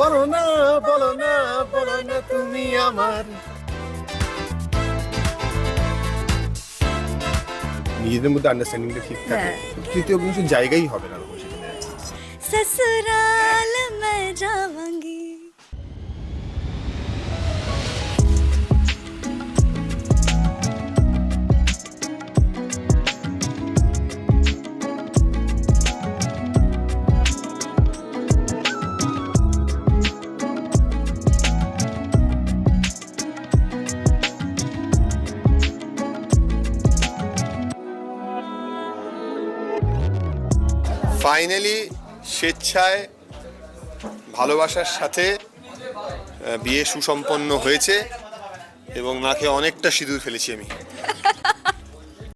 বলো না বলো না বলো না তুমি আমার নিজেদের মধ্যে আন্ডারস্ট্যান্ডিংটা ঠিক থাকে হ্যাঁ। তৃতীয় পুরুষের জায়গাই হবে না তখন সেখানে ससुराल मैं जाऊंगी ফাইনালি স্বেচ্ছায় ভালোবাসার সাথে বিয়ে সুসম্পন্ন হয়েছে এবং নাকে অনেকটা সিঁদুর ফেলেছি আমি।